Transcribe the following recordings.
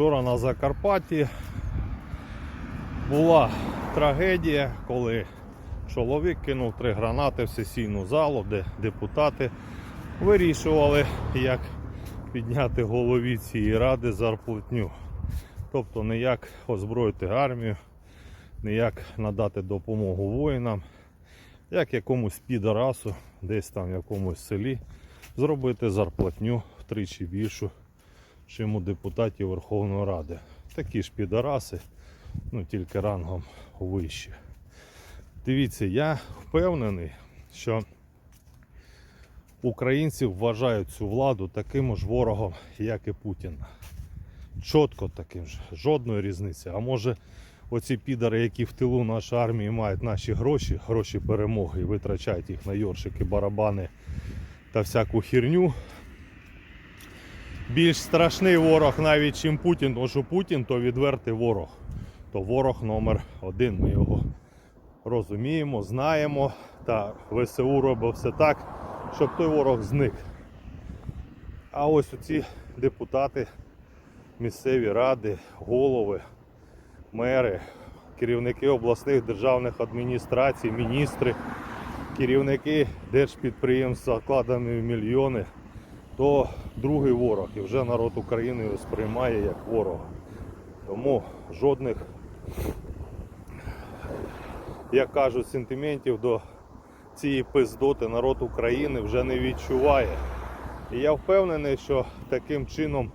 Вчора на Закарпатті була трагедія, коли чоловік кинув три гранати в сесійну залу, де депутати вирішували, як підняти голові цієї ради зарплатню. Тобто не як озброїти армію, не як надати допомогу воїнам, як якомусь підарасу, десь там в якомусь селі, зробити зарплатню втричі більшу, чим у депутатів Верховної Ради. Такі ж підараси, ну тільки рангом вище. Дивіться, я впевнений, що українці вважають цю владу таким ж ворогом, як і Путін. Чітко таким ж, жодної різниці. А може, оці підари, які в тилу нашої армії мають наші гроші, гроші перемоги і витрачають їх на йоршики, барабани та всяку херню. Більш страшний ворог навіть, чим Путін, тому що Путін то відвертий ворог. То ворог номер один. Ми його розуміємо, знаємо. Та ВСУ робить все так, щоб той ворог зник. А ось оці депутати, місцеві ради, голови, мери, керівники обласних державних адміністрацій, міністри, керівники держпідприємств з закладами в мільйони, то другий ворог. І вже народ України його сприймає як ворога. Тому жодних, як кажуть, сентиментів до цієї пиздоти народ України вже не відчуває. І я впевнений, що таким чином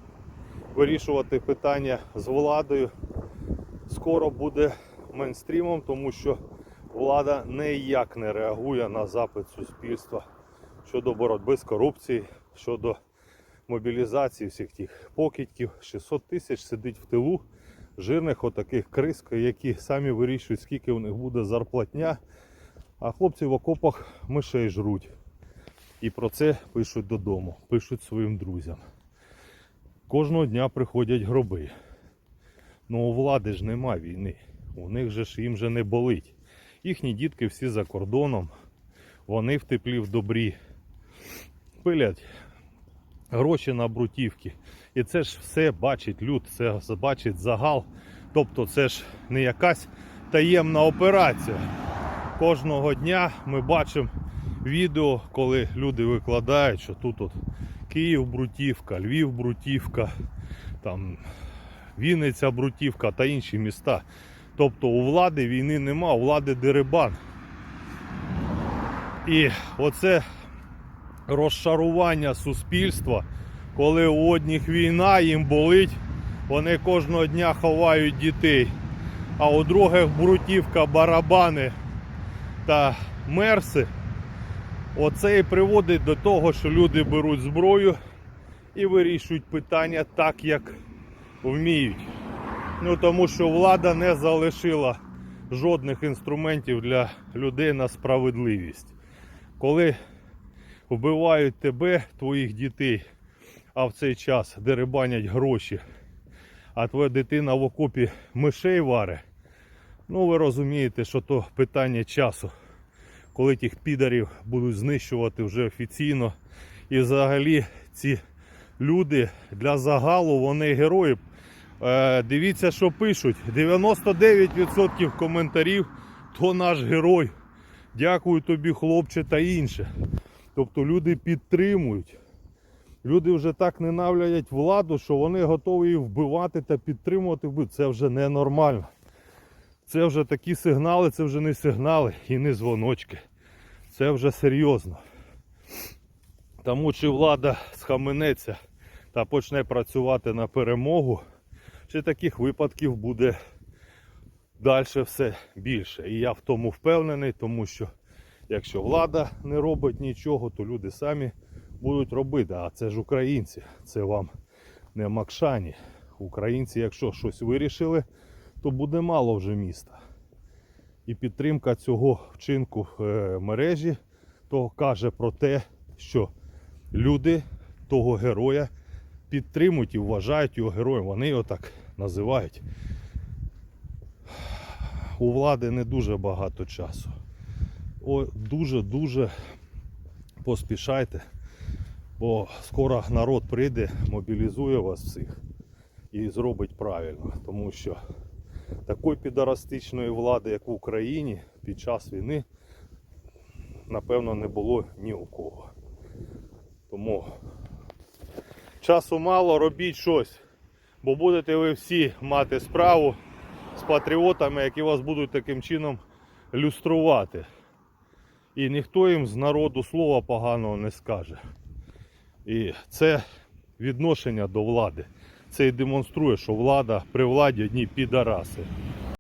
вирішувати питання з владою скоро буде мейнстрімом, тому що влада ніяк не реагує на запит суспільства щодо боротьби з корупцією, щодо мобілізації всіх тих покидьків. 600 тисяч сидить в тилу жирних отаких крис, які самі вирішують, скільки в них буде зарплатня, а хлопці в окопах мишей жруть. І про це пишуть додому, пишуть своїм друзям. Кожного дня приходять гроби. Ну у влади ж нема війни. У них же ж їм же не болить. Їхні дітки всі за кордоном, вони в теплі в добрі. Пилять гроші на брутівки. І це ж все бачить люд, це бачить загал. Тобто це ж не якась таємна операція. Кожного дня ми бачимо відео, коли люди викладають, що тут от Київ брутівка, Львів брутівка, там Вінниця брутівка та інші міста. Тобто у влади війни нема, у влади дерибан. І оце розшарування суспільства, коли у одних війна їм болить, вони кожного дня ховають дітей. А у других брутівка, барабани та мерси. Оце і приводить до того, що люди беруть зброю і вирішують питання так, як вміють. Ну тому що влада не залишила жодних інструментів для людей на справедливість. Коли вбивають тебе, твоїх дітей, а в цей час дерибанять гроші, а твоя дитина в окопі мишей варе, ну ви розумієте, що то питання часу, коли тих підарів будуть знищувати вже офіційно. І взагалі ці люди для загалу вони герої. Е, дивіться, що пишуть. 99% коментарів то наш герой. Дякую тобі, хлопче, та інше. Тобто люди підтримують. Люди вже так ненавлять владу, що вони готові її вбивати та підтримувати. вбив. Це вже ненормально. Це вже такі сигнали, це вже не сигнали і не дзвоночки. Це вже серйозно. Тому чи влада схаменеться та почне працювати на перемогу, чи таких випадків буде далі все більше. І я в тому впевнений, тому що якщо влада не робить нічого, то люди самі будуть робити. А це ж українці, це вам не Макшані. Українці, якщо щось вирішили, то буде мало вже міста. І підтримка цього вчинку в е, мережі то каже про те, що люди того героя підтримують і вважають його героєм. Вони його так називають. У влади не дуже багато часу. Дуже-дуже поспішайте, бо скоро народ прийде, мобілізує вас всіх і зробить правильно, тому що такої підарастичної влади, як в Україні, під час війни, напевно, не було ні у кого. Тому часу мало, робіть щось, бо будете ви всі мати справу з патріотами, які вас будуть таким чином люструвати. І ніхто їм з народу слова поганого не скаже. І це відношення до влади. Це і демонструє, що влада при владі одні підараси.